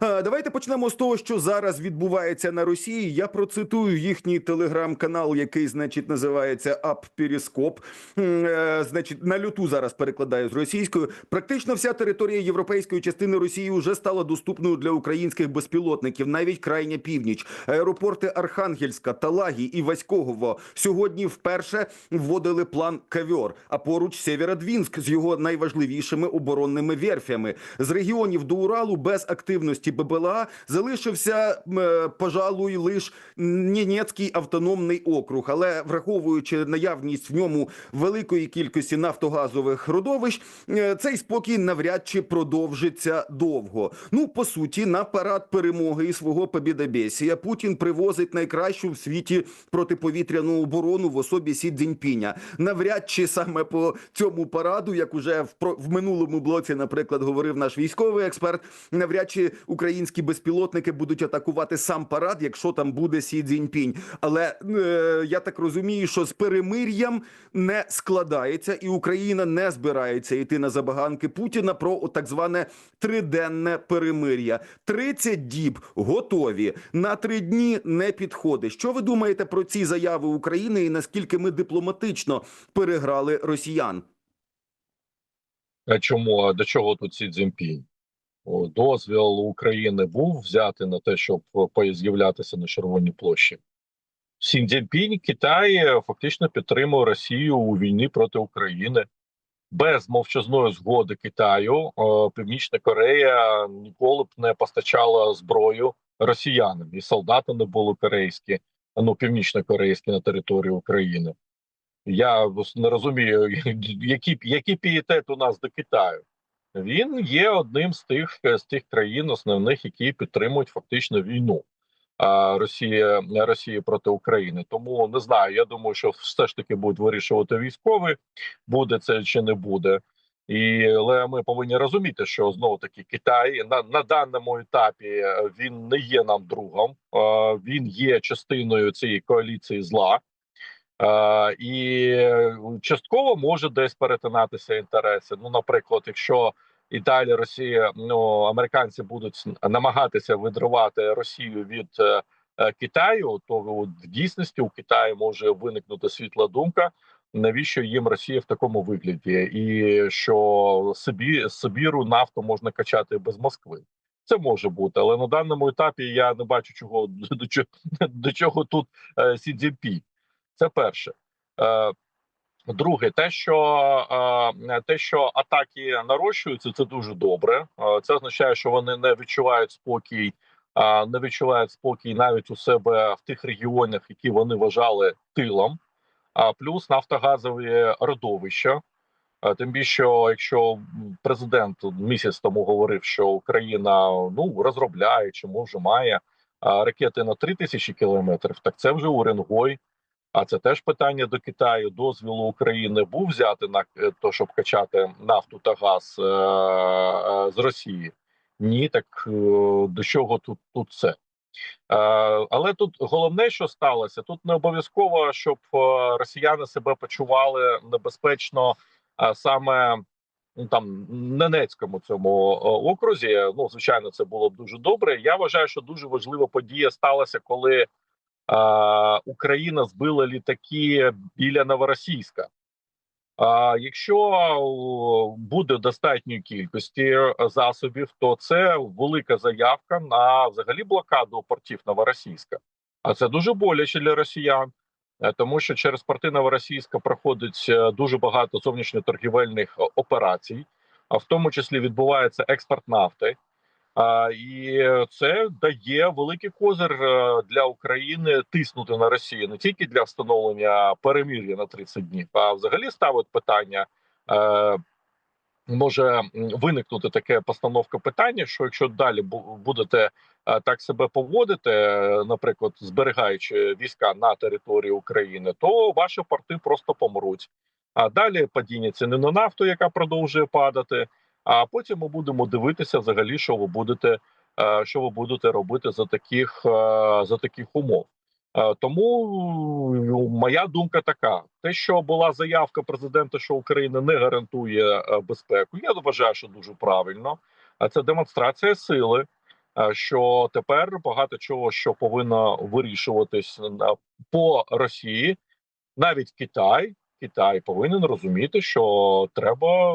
Давайте почнемо з того, що зараз відбувається на Росії. Я процитую їхній телеграм-канал, який, значить, називається Ап Періскоп. Значить, на люту зараз перекладаю з російською. Практично вся територія європейської частини Росії вже стала доступною для українських безпілотників, навіть крайня північ. Аеропорти Архангельська, Талагі і Васькогово сьогодні вперше вводили план Кавьор, а поруч Сєвєродвінськ з його найважливішими оборонними верфями. З регіонів до Уралу без активності ББЛА залишився, е, пожалуй, лише Нєнецький автономний округ. Але враховуючи наявність в ньому великої кількості нафтогазових родовищ, е, цей спокій навряд чи продовжиться довго. Ну, по суті, на парад перемоги і свого побідобєсія Путін привозить найкращу в світі протиповітряну оборону в особі Сі Цзіньпіня. Навряд чи саме по цьому параду, як уже в минулому блоці, наприклад, говорив наш військовий експерт, навряд чи українські безпілотники будуть атакувати сам парад, якщо там буде Сі Цзіньпінь. Але е, я так розумію, що з перемир'ям не складається, і Україна не збирається йти на забаганки Путіна про так зване триденне перемир'я. 30 діб готові на три дні не підходить. Що ви думаєте про ці заяви України і наскільки ми дипломатично переграли росіян? Чому до чого тут Сі Цзіньпінь? Дозвіл України був взяти на те, щоб е, з'являтися на Червоній площі. Сі Китай е, фактично підтримує Росію у війні проти України. Без мовчазної згоди Китаю е, Північна Корея ніколи б не постачала зброю росіянам, і солдати не були корейські, ну північно-корейські на території України. Я не розумію, який, який пієтет у нас до Китаю. Він є одним з тих з тих країн основних, які підтримують фактично війну Росія Росії проти України. Тому не знаю. Я думаю, що все ж таки будуть вирішувати військові, буде це чи не буде. І але ми повинні розуміти, що знову таки Китай на, на даному етапі е, він не є нам другом, е, він є частиною цієї коаліції зла. Е, і частково може десь перетинатися інтереси. Ну, наприклад, якщо і далі Росія, ну американці будуть намагатися відривати Росію від е, е, Китаю, то от в дійсності у Китаї може виникнути світла думка. Навіщо їм Росія в такому вигляді, і що собі Сибіру нафту можна качати без Москви? Це може бути, але на даному етапі я не бачу чого до чого до чого тут е, Сі Цзіньпінь. Це перше. Е, Друге, те, що е, те, що атаки нарощуються, це дуже добре. Е, Це означає, що вони не відчувають спокій, не відчувають спокій навіть у себе в тих регіонах, які вони вважали тилом. А плюс нафтогазові родовища. Тим більше, якщо президент місяць тому говорив, що Україна ну розробляє чи може має ракети на 3000 тисячі кілометрів, так це вже Уренгой. А це теж питання до Китаю. Дозвілу України був взяти на е, то, щоб качати нафту та газ е- е- з Росії. Ні, так е- до чого тут тут це? Е, але тут головне, що сталося, тут не обов'язково, щоб е, росіяни себе почували небезпечно а саме ну, там Ненецькому цьому е, окрузі. Ну, звичайно, це було б дуже добре. Я вважаю, що дуже важлива подія сталася, коли Україна збила літаки біля Новоросійська. А якщо буде достатньої кількості засобів, то це велика заявка на взагалі блокаду портів Новоросійська. А це дуже боляче для росіян, е, тому що через порти Новоросійська проходить е, дуже багато зовнішньоторгівельних операцій, а в тому числі відбувається експорт нафти. І це дає великий козир е, для України тиснути на Росію не тільки для встановлення перемир'я на 30 днів, а взагалі ставить питання. Е, Може виникнути таке постановка питання, що якщо далі будете е, так себе поводити, наприклад, зберігаючи війська на території України, то ваші порти просто помруть. А далі падіння ціни на нафту, яка продовжує падати. А потім ми будемо дивитися, взагалі, що ви будете, е, що ви будете робити за таких е, за таких умов. Е, Тому ну, моя думка така: те, що була заявка президента, що Україна не гарантує безпеку, я вважаю, що дуже правильно. А це демонстрація сили. Що тепер багато чого, що повинно вирішуватись по Росії, навіть Китай, Китай повинен розуміти, що треба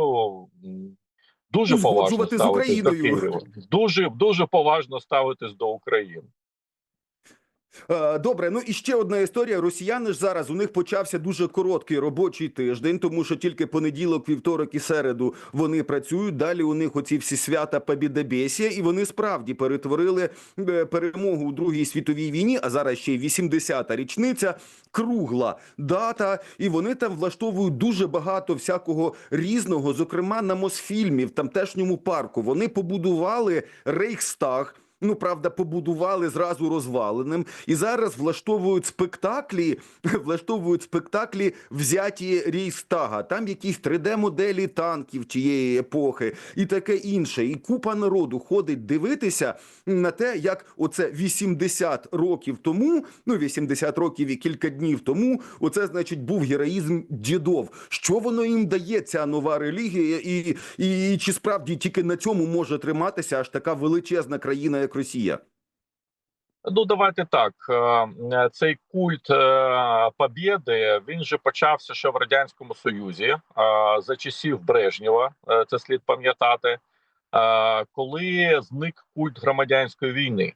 дуже поважно ставитись до. Києва. Дуже дуже поважно ставитись до України. Е, Добре, ну і ще одна історія. Росіяни ж зараз у них почався дуже короткий робочий тиждень, тому що тільки понеділок, вівторок і середу вони працюють. Далі у них оці всі свята Побєдобєсія, і вони справді перетворили е, перемогу у Другій світовій війні. А зараз ще й 80-та річниця, кругла дата. І вони там влаштовують дуже багато всякого різного, зокрема на Мосфільмі в тамтешньому парку. Вони побудували Рейхстаг. Ну, правда, побудували зразу розваленим, і зараз влаштовують спектаклі, влаштовують спектаклі взяті Рейхстага. Там якісь 3D-моделі танків тієї епохи і таке інше. І купа народу ходить дивитися на те, як оце 80 років тому, ну 80 років і кілька днів тому, оце значить був героїзм дідов. Що воно їм дає ця нова релігія, і, і, і чи справді тільки на цьому може триматися аж така величезна країна, як Росія? Ну, давайте так. е, е, Цей культ е, побєди він же почався ще в радянському Союзі за часів Брежнєва. Це слід пам'ятати, коли зник культ громадянської війни.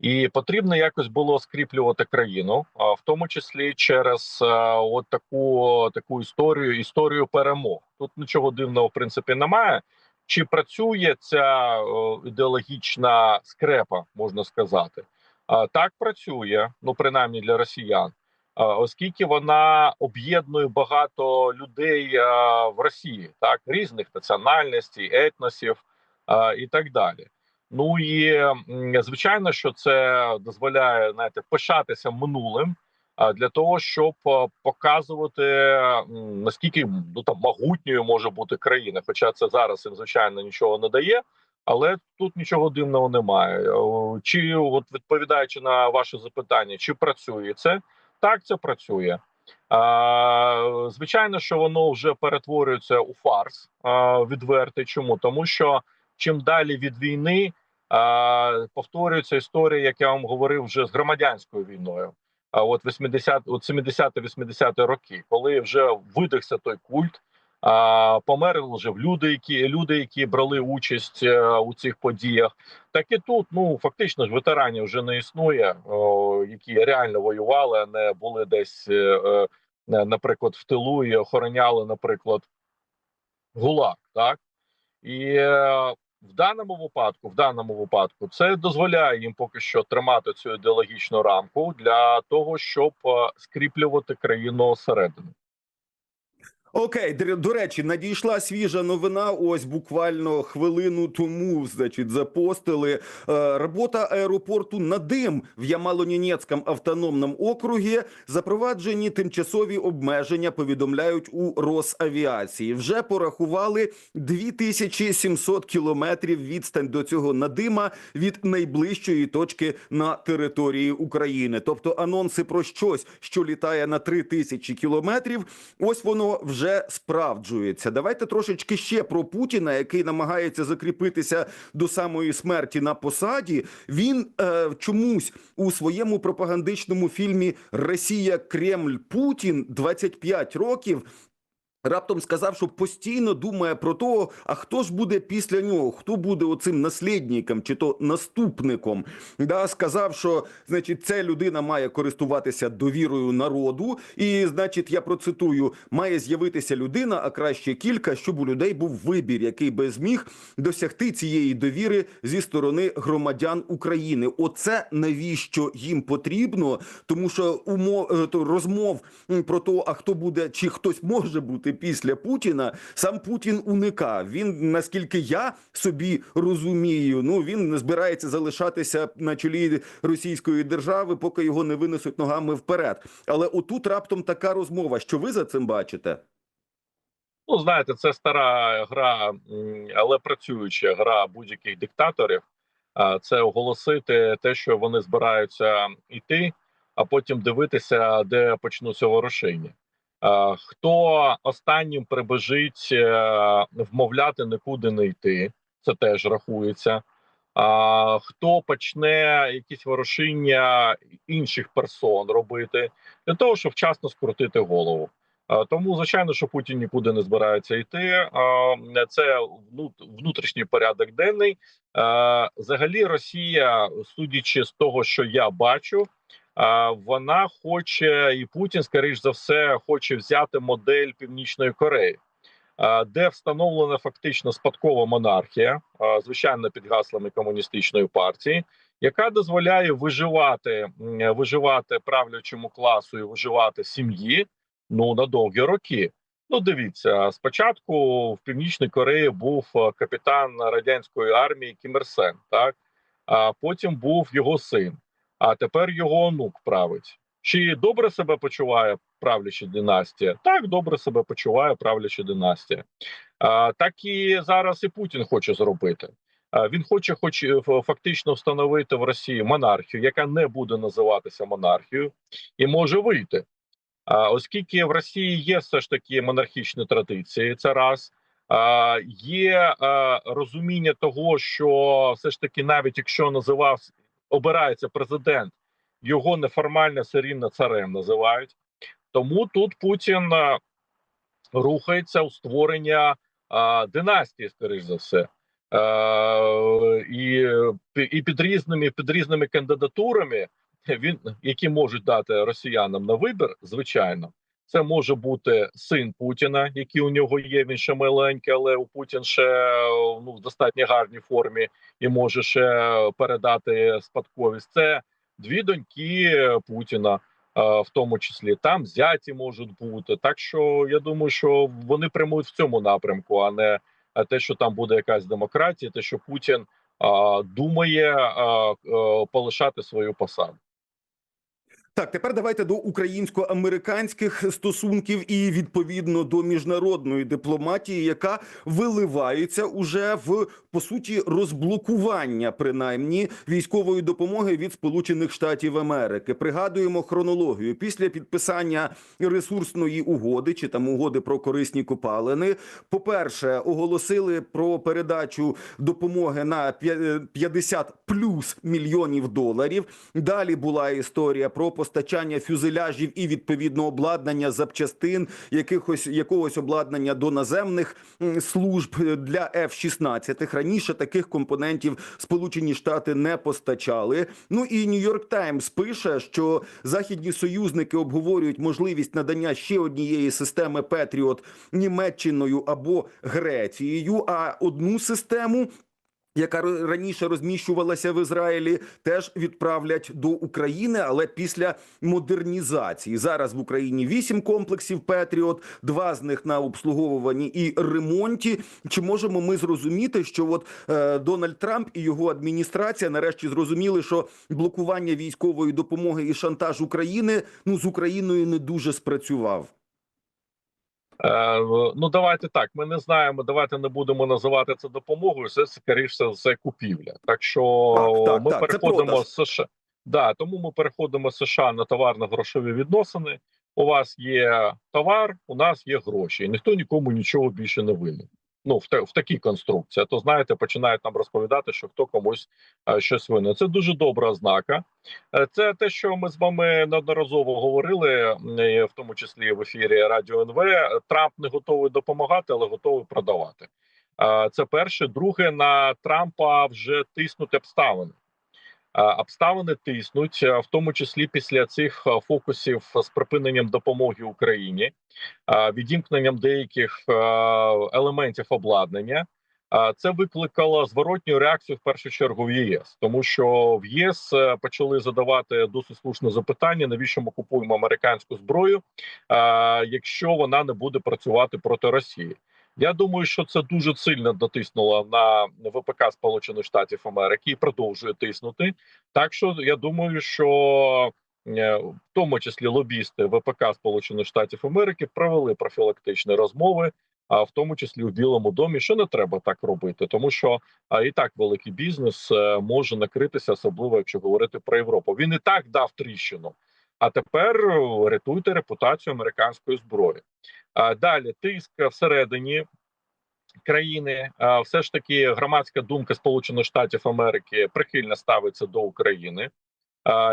І потрібно якось було скріплювати країну, в тому числі через от таку таку історію, історію перемог. Тут нічого дивного в принципі немає. Чи працює ця ідеологічна скрепа, можна сказати? А, Так працює, ну принаймні для росіян, оскільки вона об'єднує багато людей в Росії, так різних національностей, етносів і так далі. Ну і звичайно, що це дозволяє знаєте, пишатися минулим для того, щоб показувати наскільки ну там могутньою може бути країна. Хоча це зараз їм звичайно нічого не дає. Але тут нічого дивного немає. Чи от відповідаючи на ваше запитання, чи працює це? Так, це працює. А, звичайно, що воно вже перетворюється у фарс відвертий. Чому? Тому що чим далі від війни а, повторюється історія, як я вам говорив, вже з громадянською війною. А от 80, от 70-80 роки, коли вже видихся той культ. А, померли вже люди, які люди, які брали участь е, у цих подіях. Так і тут ну фактично ж ветеранів вже не існує, о, які реально воювали, а не були десь, е, е, наприклад, в тилу і охороняли, наприклад, гулаг. Так і е, в даному випадку, в даному випадку, це дозволяє їм поки що тримати цю ідеологічну рамку для того, щоб е, скріплювати країну зсередини. Окей, до- речі, надійшла свіжа новина. Ось буквально хвилину тому, значить, запостили е, робота аеропорту Надим в Ямало-Ненецькому автономному округі. Запроваджені тимчасові обмеження. Повідомляють у Росавіації. Вже порахували 2700 кілометрів відстань до цього Надима від найближчої точки на території України. Тобто анонси про щось, що літає на 3000 кілометрів. Ось воно вже справджується. Давайте трошечки ще про Путіна, який намагається закріпитися до самої смерті на посаді. Він е, чомусь у своєму пропагандичному фільмі Росія Кремль Путін 25 років. Раптом сказав, що постійно думає про того, а хто ж буде після нього, хто буде оцим наслідником чи то наступником. Да, сказав, що значить, ця людина має користуватися довірою народу, і значить, я процитую: має з'явитися людина, а краще кілька, щоб у людей був вибір, який би зміг досягти цієї довіри зі сторони громадян України. Оце навіщо їм потрібно, тому що умов е, розмов про те, а хто буде, чи хтось може бути після Путіна, сам Путін уникав. Він, наскільки я собі розумію, ну він не збирається залишатися на чолі Російської держави, поки його не винесуть ногами вперед. Але отут раптом така розмова. Що ви за цим бачите? Ну, знаєте, це стара гра, але працююча гра будь-яких диктаторів. Це оголосити те, що вони збираються йти а потім дивитися, де почнуться ворушення. Е, Хто останнім прибежить е, вмовляти нікуди не йти, це теж рахується. А хто почне якісь ворушення інших персон робити для того, щоб вчасно скрутити голову? Тому, звичайно, що Путін нікуди не збирається йти. Це внут- внутрішній порядок денний. Взагалі, Росія, судячи з того, що я бачу, вона хоче, і Путін, скоріш за все, хоче взяти модель Північної Кореї. Де встановлена фактично спадкова монархія, звичайно, під гаслами комуністичної партії, яка дозволяє виживати, виживати правлячому класу і виживати сім'ї, ну на довгі роки. Ну, дивіться, спочатку в Північній Кореї був е, капітан радянської армії Кім Ір Сен, так а потім був його син, а тепер його онук править. Чи добре себе почуває правляча династія? Так, добре себе почуває правляча династія. А, так і зараз і Путін хоче зробити. Він хоче, хоч е, фактично встановити в Росії монархію, яка не буде називатися монархією, і може вийти. А, оскільки в Росії є все ж таки монархічні традиції, це раз. Є а, розуміння того, що все ж таки, навіть якщо називав обирається президент, його неформально все рівно царем називають. Тому тут Путін рухається у створення а, династії, скоріш за все. Е, і, і під різними під різними кандидатурами він які можуть дати росіянам на вибір, звичайно, це може бути син Путіна, який у нього є. Він ще маленький, але у Путін ще ну в достатньо гарній формі і може ще передати спадковість. Це дві доньки Путіна. В тому числі там зяті можуть бути, так що я думаю, що вони прямують в цьому напрямку, а не те, що там буде якась демократія, те, що Путін думає полишати свою посаду. Так, тепер давайте до українсько-американських стосунків і відповідно до міжнародної дипломатії, яка виливається уже в по суті розблокування, принаймні військової допомоги від Сполучених Штатів Америки. Пригадуємо хронологію після підписання ресурсної угоди чи там угоди про корисні копалини. По перше, оголосили про передачу допомоги на п'я- 50 плюс мільйонів доларів. Далі була історія про постачання фюзеляжів і відповідно обладнання запчастин, якихось якогось обладнання до наземних служб для F-16. Раніше таких компонентів Сполучені Штати не постачали. Ну і Нью-Йорк Таймс пише, що західні союзники обговорюють можливість надання ще однієї системи Петріот Німеччиною або Грецією. А одну систему яка раніше розміщувалася в Ізраїлі, теж відправлять до України, але після модернізації. Зараз в Україні вісім комплексів Петріот, два з них на обслуговуванні і ремонті. Чи можемо ми зрозуміти, що от е, Дональд Трамп і його адміністрація нарешті зрозуміли, що блокування військової допомоги і шантаж України ну з Україною не дуже спрацював? Е, ну давайте так. Ми не знаємо. Давайте не будемо називати це допомогою. Це скоріше все купівля. Так що Так, так, ми так, переходимо з США. Да, тому ми переходимо з США на товарно-грошові відносини. У вас є товар, у нас є гроші, і ніхто нікому нічого більше не винен. Ну в, в такій конструкції. А то знаєте, починають нам розповідати, що хто комусь е, щось винен. Це дуже добра ознака. Е, Це те, що ми з вами неодноразово говорили, е, в тому числі в ефірі Радіо НВ. Трамп не готовий допомагати, але готовий продавати. Е, Це перше. Друге, на Трампа вже тиснуть обставини. Е, Обставини тиснуть, е, в тому числі після цих е, фокусів з припиненням допомоги Україні, відімкненням деяких елементів обладнання. Це викликало зворотню реакцію в першу чергу в ЄС, тому що в ЄС почали задавати досить слушне запитання: навіщо ми купуємо американську зброю, якщо вона не буде працювати проти Росії. Я думаю, що це дуже сильно дотиснуло на ВПК Сполучених Штатів Америки і продовжує тиснути. Так що я думаю, що е, в тому числі лобісти ВПК Сполучених Штатів Америки провели профілактичні розмови, а в тому числі у Білому домі, що не треба так робити, тому що а, і так великий бізнес е, може накритися, особливо якщо говорити про Європу. Він і так дав тріщину. А тепер е, рятуйте репутацію американської зброї. Далі тиск всередині країни, все ж таки громадська думка Сполучених Штатів Америки прихильно ставиться до України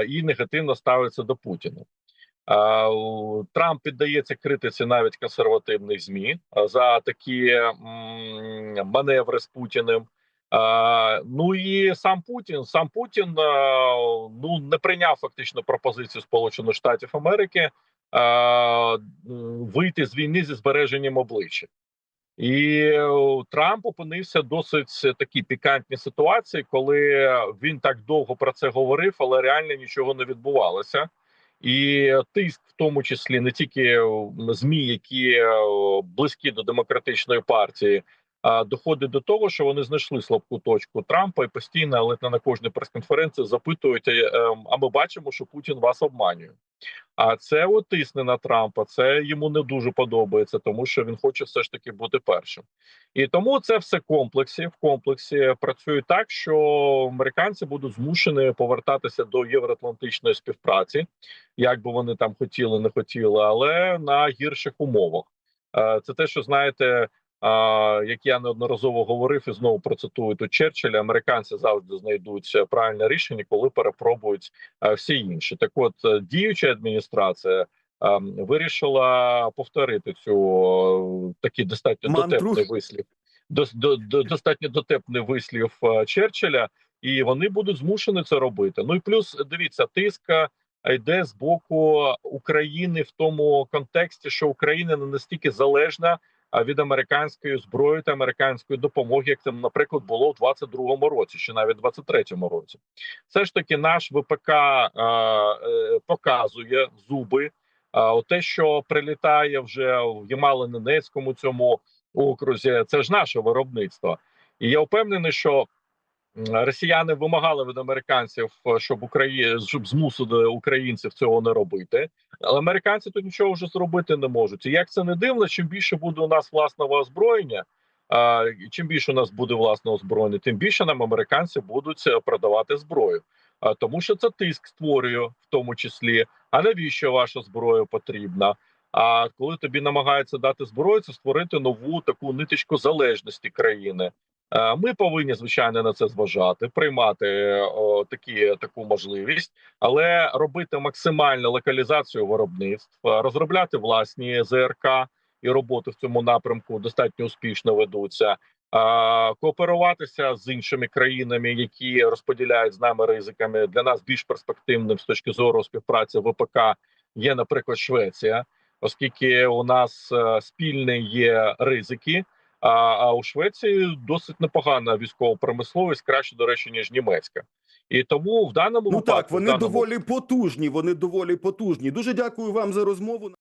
і негативно ставиться до Путіна. Трамп піддається критиці навіть консервативних змі за такі маневри з Путіним. Ну і сам Путін, сам Путін ну не прийняв фактично пропозицію Сполучених Штатів Америки вийти з війни зі збереженням обличчя. І Трамп опинився досить такій пікантній ситуації, коли він так довго про це говорив, але реально нічого не відбувалося. І тиск, в тому числі не тільки змі, які е, близькі до демократичної партії, доходить до того, що вони знайшли слабку точку Трампа і постійно, але не на кожній прес-конференції запитують: е, е, а ми бачимо, що Путін вас обманює. А це от тисне на Трампа. Це йому не дуже подобається, тому що він хоче все ж таки бути першим. І тому це все комплексі. В комплексі працює так, що американці будуть змушені повертатися до євроатлантичної співпраці, як би вони там хотіли, не хотіли, але на гірших умовах. Е, Це те, що знаєте. А, як я неодноразово говорив і знову процитую тут Черчилля, американці завжди знайдуть е, правильне рішення, коли перепробують е, всі інші. Так, от е, діюча адміністрація вирішила повторити цю такий достатньо Мантру. дотепний вислів. Дос, до, до, достатньо дотепний вислів Черчилля, і вони будуть змушені це робити. Ну і плюс дивіться, тиска йде з боку України в тому контексті, що Україна не настільки залежна від американської зброї та американської допомоги, як це, наприклад, було в 22-му році, чи навіть 23-му році. Все ж таки, наш ВПК е, показує зуби. А те, що прилітає вже в Ямало-Ненецькому цьому окрузі, це ж наше виробництво. І я впевнений, що росіяни вимагали від американців, е, щоб Україна щоб змусили українців цього не робити. Але американці тут нічого вже зробити не можуть. І як це не дивно, чим більше буде у нас власного озброєння, чим більше у нас буде власного озброєння, тим більше нам американці будуть е, продавати зброю. А, тому що це тиск створює в тому числі. А навіщо ваша зброя потрібна? А коли тобі намагаються дати зброю, це створити нову таку ниточку залежності країни. Е, Ми повинні звичайно на це зважати, приймати о, такі таку можливість, але робити максимальну локалізацію виробництв, е, розробляти власні ЗРК і роботи в цьому напрямку достатньо успішно ведуться. е, Кооперуватися з іншими країнами, які розподіляють з нами ризиками для нас більш перспективним з точки зору співпраці ВПК є, наприклад, Швеція, оскільки у нас спільні є ризики. А, а у Швеції досить непогана військова промисловість, краще, до речі, ніж німецька. І тому в даному Ну випадку так, вони даному... доволі потужні. Вони доволі потужні. Дуже дякую вам за розмову.